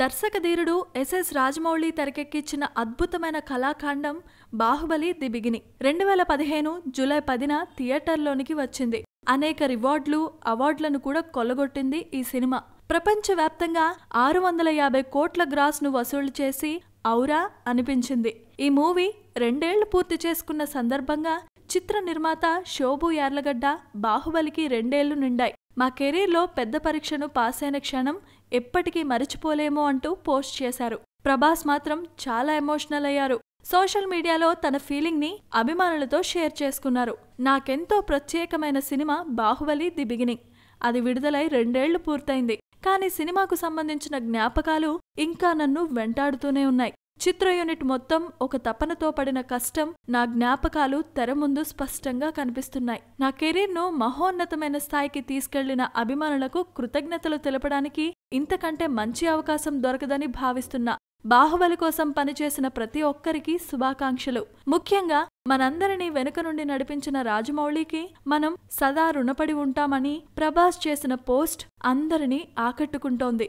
దర్శక ధీరుడు ఎస్ఎస్ రాజమౌళి తెరకెక్కించిన అద్భుతమైన కళాఖండం బాహుబలి ది బిగిని రెండు వేల పదిహేను జూలై పదిన థియేటర్లోనికి వచ్చింది. అనేక రివార్డులు అవార్డులను కూడా కొల్లగొట్టింది ఈ సినిమా. ప్రపంచవ్యాప్తంగా ఆరు వందల యాభై కోట్ల గ్రాస్ను వసూలు చేసి ఔరా అనిపించింది. ఈ మూవీ రెండేళ్ళు పూర్తి చేసుకున్న సందర్భంగా చిత్ర నిర్మాత శోభు యార్లగడ్డ బాహుబలికి రెండేళ్ళు నిండాయి. మా కెరీర్లో పెద్ద పరీక్షను పాస్ అయిన క్షణం ఎప్పటికీ మరిచిపోలేమో అంటూ పోస్ట్ చేశారు. ప్రభాస్ మాత్రం చాలా ఎమోషనల్ అయ్యారు. సోషల్ మీడియాలో తన ఫీలింగ్ని అభిమానులతో షేర్ చేసుకున్నారు. నాకెంతో ప్రత్యేకమైన సినిమా బాహుబలి ది బిగినింగ్. అది విడుదలై రెండేళ్ళు పూర్తయింది. కానీ సినిమాకు సంబంధించిన జ్ఞాపకాలు ఇంకా నన్ను వెంటాడుతూనే ఉన్నాయి. చిత్ర యూనిట్ మొత్తం ఒక తపనతో పడిన కష్టం నా జ్ఞాపకాలు తెర ముందు స్పష్టంగా కనిపిస్తున్నాయి. నా కెరీర్ను మహోన్నతమైన స్థాయికి తీసుకెళ్ళిన అభిమానులకు కృతజ్ఞతలు తెలపడానికి ఇంతకంటే మంచి అవకాశం దొరకదని భావిస్తున్నా. బాహుబలి కోసం పనిచేసిన ప్రతి ఒక్కరికి శుభాకాంక్షలు. ముఖ్యంగా మనందరినీ వెనుక నుండి నడిపించిన రాజమౌళికి మనం సదా రుణపడి ఉంటామని ప్రభాస్ చేసిన పోస్ట్ అందరినీ ఆకట్టుకుంటోంది.